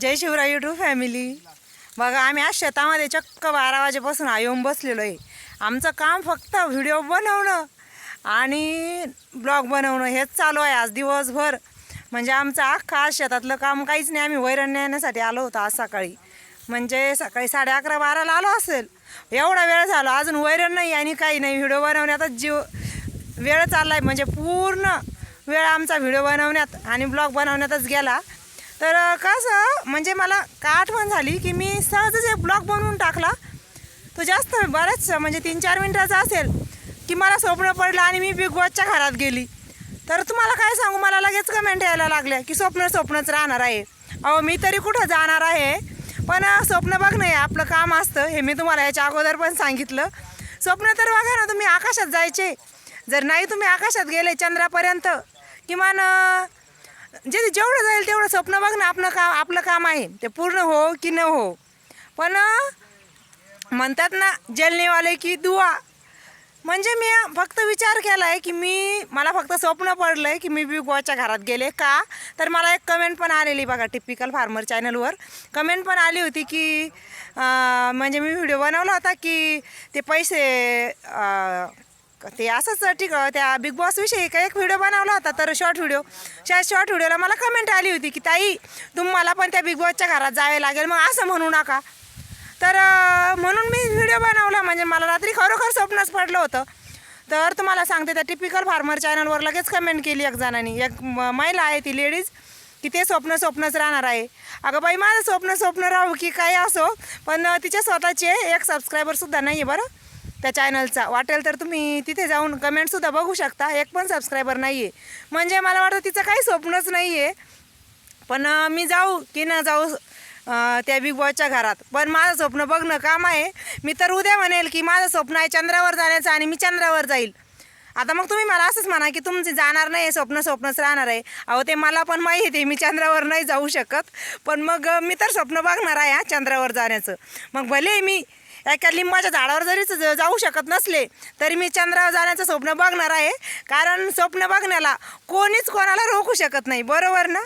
जय Shivray YouTube family बघा आम्ही आज शेतामध्ये चक्क बारा वाजेपासून येऊन बसलेलो आहे आमचं काम फक्त व्हिडिओ बनवणं आणि ब्लॉग बनवणं हेच चालू आहे आज दिवसभर. म्हणजे आमचं अख्खा आज शेतातलं काम काहीच नाही. आम्ही वैरण नेण्यासाठी आलो होतो आज सकाळी. म्हणजे सकाळी साडे अकरा बाराला आलो असेल. एवढा वेळ झाला. अजून वैरण नाही आणि काही नाही. व्हिडिओ बनवण्यातच जीव वेळ चालला आहे म्हणजे पूर्ण वेळ आमचा व्हिडिओ बनवण्यात आणि ब्लॉग बनवण्यातच गेला. तर कसं म्हणजे मला का आठवण झाली की मी सहजच एक ब्लॉग बनवून टाकला. तो जास्त बरेच म्हणजे तीन चार मिनटाचा असेल की मला स्वप्न पडलं आणि मी बिग बॉसच्या घरात गेली. तर तुम्हाला काय सांगू मला लगेच कमेंट यायला लागल्या की स्वप्न स्वप्नच राहणार आहे. अहो मी तरी कुठं जाणार आहे? पण स्वप्न बघणं हे आपलं काम असतं हे मी तुम्हाला याच्या अगोदर पण सांगितलं. स्वप्न तर बघा ना तुम्ही आकाशात जायचे. जर नाही तुम्ही आकाशात गेले चंद्रापर्यंत किमान जे जेवढं जाईल तेवढं स्वप्न बघ ना आपलं काम आपलं काम आहे. ते पूर्ण हो की न हो. पण म्हणतात ना जलनेवाले की दुआ म्हणजे मी फक्त विचार केला आहे की मी मला फक्त स्वप्न पडलं आहे की मी बिग बॉसच्या घरात गेले का? तर मला एक कमेंट पण आलेली बघा टिपिकल फार्मर चॅनलवर कमेंट पण आली होती की म्हणजे मी व्हिडिओ बनवला होता की ते पैसे ते असंच ठीक त्या बिग बॉसविषयी का एक व्हिडिओ बनवला होता तर शॉर्ट व्हिडिओ त्या शॉर्ट व्हिडिओला मला कमेंट आली होती की ताई तुम्हाला पण त्या बिग बॉसच्या घरात जावे लागेल मग असं म्हणू नका. तर म्हणून मी व्हिडिओ बनवला म्हणजे मला रात्री खरोखर स्वप्नच पडलं होतं. तर तुम्हाला सांगते त्या टिपिकल फार्मर चॅनलवर लगेच कमेंट केली एक जणांनी. एक म- महिला आहे ती लेडीज की ते स्वप्न स्वप्नच राहणार आहे. अगं बाई माझं स्वप्न स्वप्न राहू की काही असो पण तिच्या तिचे स्वतःचे एक सबस्क्रायबरसुद्धा नाही आहे बरं. त्या चॅनलचा वाटेल तर तुम्ही तिथे जाऊन कमेंटसुद्धा बघू शकता. एक पण सबस्क्रायबर नाही आहे म्हणजे मला वाटतं तिचं काही स्वप्नच नाही आहे पण मी जाऊ की न जाऊ त्या बिग बॉसच्या घरात. पण माझं स्वप्न बघणं काम आहे. मी तर उद्या म्हणेल की माझं स्वप्न आहे चंद्रावर जाण्याचं आणि मी चंद्रावर जाईल. आता मग तुम्ही मला असंच म्हणा की तुमचे जाणार नाही स्वप्न स्वप्नच राहणार आहे. अहो ते मला पण माहिती आहे मी चंद्रावर नाही जाऊ शकत. पण मग मी तर स्वप्न बघणार आहे हा चंद्रावर जाण्याचं. मग भले मी एका लिंबाच्या झाडावर जरी जाऊ शकत नसले तरी मी चंद्रावर जाण्याचं स्वप्न बघणार आहे. कारण स्वप्न बघण्याला कोणीच कोणाला रोखू शकत नाही. बरोबर ना?